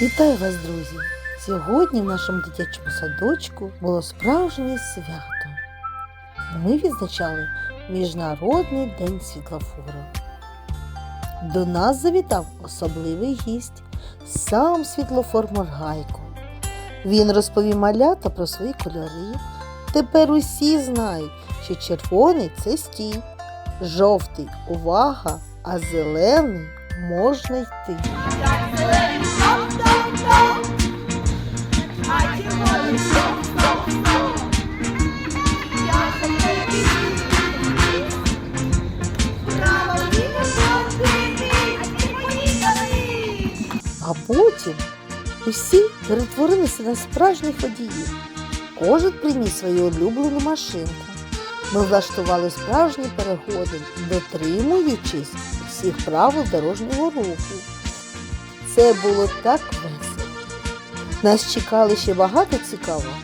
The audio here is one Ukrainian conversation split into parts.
Вітаю вас, друзі! Сьогодні в нашому дитячому садочку було справжнє свято. Ми відзначали Міжнародний день світлофору. До нас завітав особливий гість, сам світлофор Моргайко. Він розповів малята про свої кольори. Тепер усі знають, що червоний це стій, жовтий увага, а зелений можна йти. А потім усі перетворилися на справжніх водіїв. Кожен приніс свою улюблену машинку. Ми влаштували справжні перегоди, дотримуючись всіх правил дорожнього руху. Це було так весело. Нас чекали ще багато цікавого.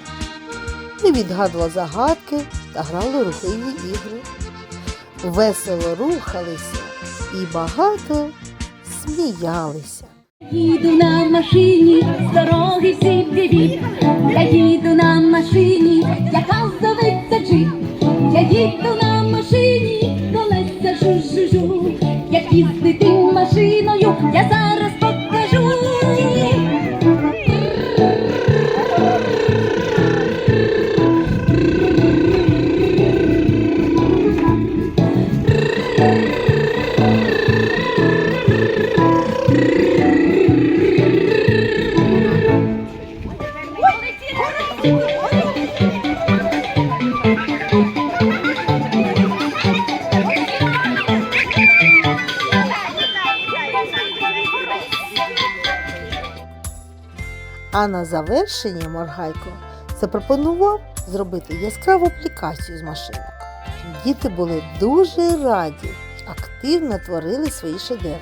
Ми відгадували загадки та грали рухливі ігри. Весело рухалися і багато сміялися. Їду на машині, з дороги всі привіт. Я їду на машині, яка зоветься їздити машиною, я зараз покажу. А на завершення Моргайко запропонував зробити яскраву аплікацію з машинок. Діти були дуже раді, активно творили свої шедеври.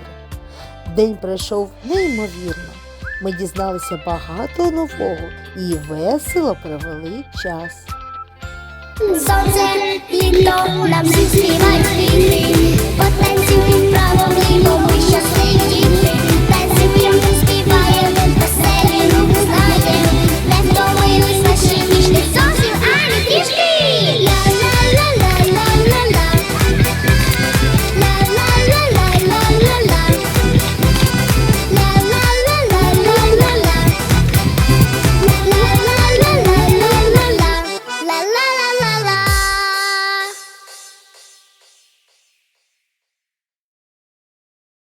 День пройшов неймовірно. Ми дізналися багато нового і весело провели час. Сонце, літо, нам всі